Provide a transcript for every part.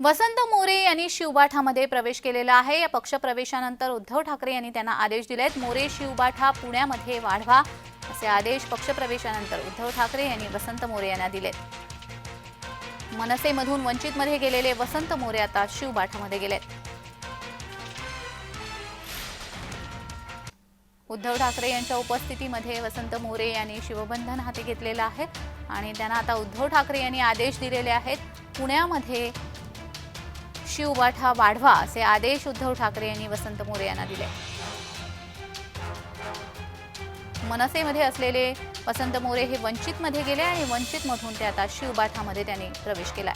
वसंत मोरे यांनी शिवबाठामध्ये प्रवेश केलेला आहे. या पक्षप्रवेशानंतर उद्धव ठाकरे यांनी त्यांना आदेश दिले आहेत मोरे शिवबाठा पुण्यामध्ये वाढवा असे आदेश पक्षप्रवेशानंतर उद्धव ठाकरे यांनी वसंत मोरे यांना दिलेत. मनसेमधून वंचितमध्ये गेलेले वसंत मोरे आता शिवबाठामध्ये गेलेत. उद्धव ठाकरे यांच्या उपस्थितीमध्ये वसंत मोरे यांनी शिवबंधन हाती घेतलेलं आहे आणि त्यांना आता उद्धव ठाकरे यांनी आदेश दिलेले आहेत. पुण्यामध्ये शिवबाठा वाढवा असे आदेश उद्धव ठाकरे यांनी वसंत मोरे यांना दिले. मनसेमध्ये असलेले वसंत मोरे हे वंचितमध्ये गेले आणि वंचितमधून ते आता शिवबाठामध्ये त्यांनी प्रवेश केला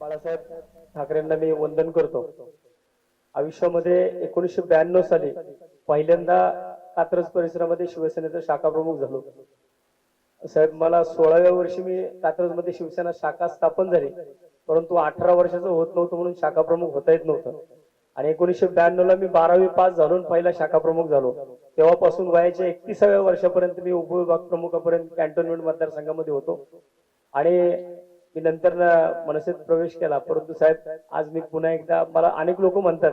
बाळासाहेब ठाकरेंना मी वंदन करतो. आयुष्यामध्ये एकोणीसशे ब्याण्णव साली पहिल्यांदा कात्रज परिसरामध्ये शिवसेनेचा शाखा प्रमुख झालो. साहेब मला सोळाव्या वर्षी मी कात्रजमध्ये शिवसेना शाखा स्थापन झाली. परंतु अठरा वर्षाचं होत नव्हतं म्हणून शाखा प्रमुख होता येत नव्हतं. आणि एकोणीसशे ब्याण्णव ला मी बारावी पास झालो पहिला शाखा प्रमुख झालो. तेव्हापासून वयाच्या एकतीसाव्या वर्षापर्यंत मी उपविभाग प्रमुखापर्यंत कॅन्टोन्मेंट मतदारसंघामध्ये होतो. आणि मी नंतर मनसेत प्रवेश केला. परंतु साहेब आज मी पुन्हा एकदा मला अनेक लोक म्हणतात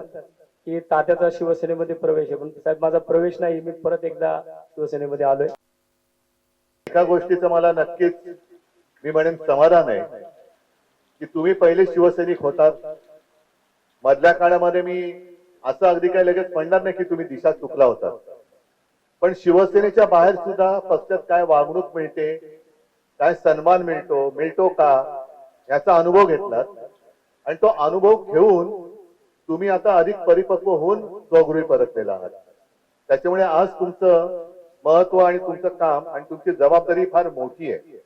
की तात्याचा शिवसेनेमध्ये प्रवेश आहे. पण साहेब माझा प्रवेश नाही मी परत एकदा शिवसेनेमध्ये आलोय. एका गोष्टीचं मला नक्कीच मी म्हणेन समाधान आहे की तुम्ही पहिले शिवसैनिक होतात. मधल्या काळामध्ये मी असं अगदी काही लगेच म्हणणार नाही की तुम्ही दिशा चुकला होता. पण शिवसेनेच्या बाहेर सुद्धा पक्षात काय वागणूक मिळते काय सन्मान मिळतो मिळतो का याचा अनुभव घेतलात. आणि तो अनुभव घेऊन तुम्ही आता अधिक परिपक्व होऊन स्वगृही परतलेला आहात. त्याच्यामुळे आज तुमचं महत्त्व आणि तुमचं काम आणि तुमची जबाबदारी फार मोठी आहे.